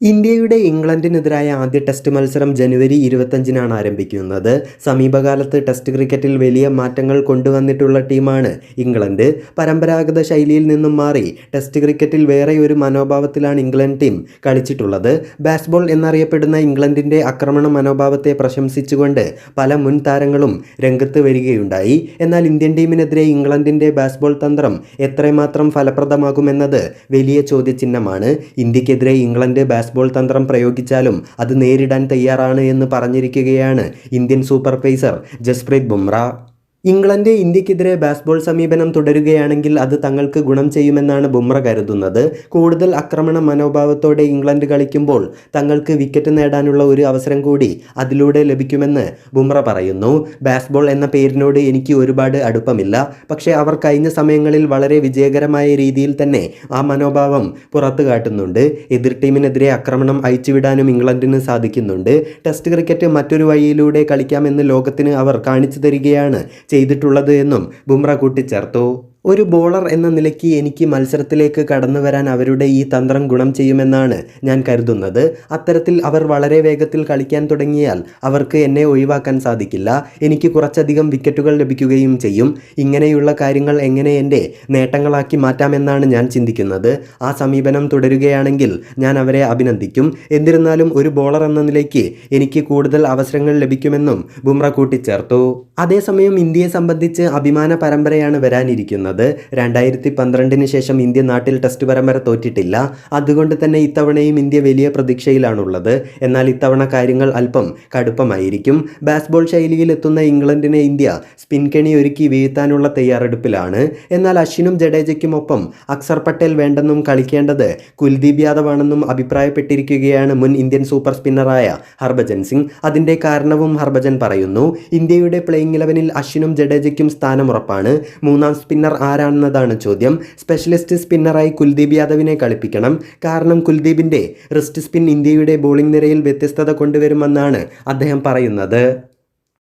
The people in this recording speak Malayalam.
ഇന്ത്യയുടെ ഇംഗ്ലണ്ടിനെതിരായ ആദ്യ ടെസ്റ്റ് മത്സരം ജനുവരി ഇരുപത്തഞ്ചിനാണ് ആരംഭിക്കുന്നത്. സമീപകാലത്ത് ടെസ്റ്റ് ക്രിക്കറ്റിൽ വലിയ മാറ്റങ്ങൾ കൊണ്ടുവന്നിട്ടുള്ള ടീമാണ് ഇംഗ്ലണ്ട്. പരമ്പരാഗത ശൈലിയിൽ നിന്നും മാറി ടെസ്റ്റ് ക്രിക്കറ്റിൽ വേറെ ഒരു മനോഭാവത്തിലാണ് ഇംഗ്ലണ്ട് ടീം കളിച്ചിട്ടുള്ളത്. ബാസ്ബോൾ എന്നറിയപ്പെടുന്ന ഇംഗ്ലണ്ടിന്റെ ആക്രമണ മനോഭാവത്തെ പ്രശംസിച്ചുകൊണ്ട് പല മുൻ താരങ്ങളും രംഗത്ത് വരികയുണ്ടായി. എന്നാൽ ഇന്ത്യൻ ടീമിനെതിരെ ഇംഗ്ലണ്ടിന്റെ ബാസ്ബോൾ തന്ത്രം എത്രമാത്രം ഫലപ്രദമാകുമെന്നത് വലിയ ചോദ്യചിഹ്നമാണ്. ഇന്ത്യക്കെതിരെ ഇംഗ്ലണ്ട് ബാസ്ബോൾ തന്ത്രം പ്രയോഗിച്ചാലും അത് നേരിടാൻ തയ്യാറാണ് എന്ന് പറഞ്ഞിരിക്കുകയാണ് Indian super pacer Jasprit Bumrah. England ഇന്ത്യക്കെതിരെ ബാസ്ബോൾ സമീപനം തുടരുകയാണെങ്കിൽ അത് തങ്ങൾക്ക് ഗുണം ചെയ്യുമെന്നാണ് ബുംറ കരുതുന്നത്. കൂടുതൽ ആക്രമണ മനോഭാവത്തോടെ ഇംഗ്ലണ്ട് കളിക്കുമ്പോൾ തങ്ങൾക്ക് വിക്കറ്റ് നേടാനുള്ള ഒരു അവസരം കൂടി അതിലൂടെ ലഭിക്കുമെന്ന് ബുംറ പറയുന്നു. ബാസ്ബോൾ എന്ന പേരിനോട് എനിക്ക് ഒരുപാട് അടുപ്പമില്ല. പക്ഷേ അവർ കഴിഞ്ഞ സമയങ്ങളിൽ വളരെ വിജയകരമായ രീതിയിൽ തന്നെ ആ മനോഭാവം പുറത്തു കാട്ടുന്നുണ്ട്. എതിർ ടീമിനെതിരെ ആക്രമണം അയച്ചുവിടാനും ഇംഗ്ലണ്ടിന് സാധിക്കുന്നുണ്ട്. ടെസ്റ്റ് ക്രിക്കറ്റ് മറ്റൊരു വഴിയിലൂടെ കളിക്കാമെന്ന് ലോകത്തിന് അവർ കാണിച്ചു തരികയാണ് ചെയ്തിട്ടുള്ളത് എന്നും ബുംറ കൂട്ടിച്ചേർത്തു. ഒരു ബോളർ എന്ന നിലയ്ക്ക് എനിക്ക് മത്സരത്തിലേക്ക് കടന്നു വരാൻ അവരുടെ ഈ തന്ത്രം ഗുണം ചെയ്യുമെന്നാണ് ഞാൻ കരുതുന്നത്. അത്തരത്തിൽ അവർ വളരെ വേഗത്തിൽ കളിക്കാൻ തുടങ്ങിയാൽ അവർക്ക് എന്നെ ഒഴിവാക്കാൻ സാധിക്കില്ല. എനിക്ക് കുറച്ചധികം വിക്കറ്റുകൾ ലഭിക്കുകയും ചെയ്യും. ഇങ്ങനെയുള്ള കാര്യങ്ങൾ എങ്ങനെ എന്റെ നേട്ടങ്ങളാക്കി മാറ്റാമെന്നാണ് ഞാൻ ചിന്തിക്കുന്നത്. ആ സമീപനം തുടരുകയാണെങ്കിൽ ഞാൻ അവരെ അഭിനന്ദിക്കും. എന്നിരുന്നാലും ഒരു ബോളർ എന്ന നിലയ്ക്ക് എനിക്ക് കൂടുതൽ അവസരങ്ങൾ ലഭിക്കുമെന്നും ബുംറ കൂട്ടിച്ചേർത്തു. അതേസമയം ഇന്ത്യയെ സംബന്ധിച്ച് അഭിമാന പരമ്പരയാണ് വരാനിരിക്കുന്നത്. രണ്ടായിരത്തി പന്ത്രണ്ടിന് ശേഷം ഇന്ത്യ നാട്ടിൽ ടെസ്റ്റ് പരമ്പര തോറ്റിട്ടില്ല. അതുകൊണ്ട് തന്നെ ഇത്തവണയും ഇന്ത്യ വലിയ പ്രതീക്ഷയിലാണുള്ളത്. എന്നാൽ ഇത്തവണ കാര്യങ്ങൾ അല്പം കടുപ്പമായിരിക്കും. ബാസ്ബോൾ ശൈലിയിൽ എത്തുന്ന ഇംഗ്ലണ്ടിനെ ഇന്ത്യ സ്പിൻ കെണി ഒരുക്കി വീഴ്ത്താനുള്ള തയ്യാറെടുപ്പിലാണ്. എന്നാൽ അശ്വിനും ജഡേജയ്ക്കുമൊപ്പം അക്സർ പട്ടേൽ വേണ്ടെന്നും കളിക്കേണ്ടത് കുൽദീപ് യാദവാണെന്നും അഭിപ്രായപ്പെട്ടിരിക്കുകയാണ് മുൻ ഇന്ത്യൻ സൂപ്പർ സ്പിന്നറായ ഹർഭജൻ സിംഗ്. അതിന്റെ കാരണവും ഹർഭജൻ പറയുന്നു. ഇന്ത്യയുടെ പ്ലേയിങ് ഇലവനിൽ അശ്വിനും ജഡേജയ്ക്കും സ്ഥാനമുറപ്പാണ്. മൂന്നാം സ്പിന്നർ ആരാണെന്നതാണ് ചോദ്യം. സ്പെഷ്യലിസ്റ്റ് സ്പിന്നറായി കുൽദീപ് യാദവിനെ കളിപ്പിക്കണം. കാരണം കുൽദീപിന്റെ റിസ്റ്റ് സ്പിൻ ഇന്ത്യയുടെ ബോളിംഗ് നിരയിൽ വ്യത്യസ്തത കൊണ്ടുവരുമെന്നാണ് അദ്ദേഹം പറയുന്നത്.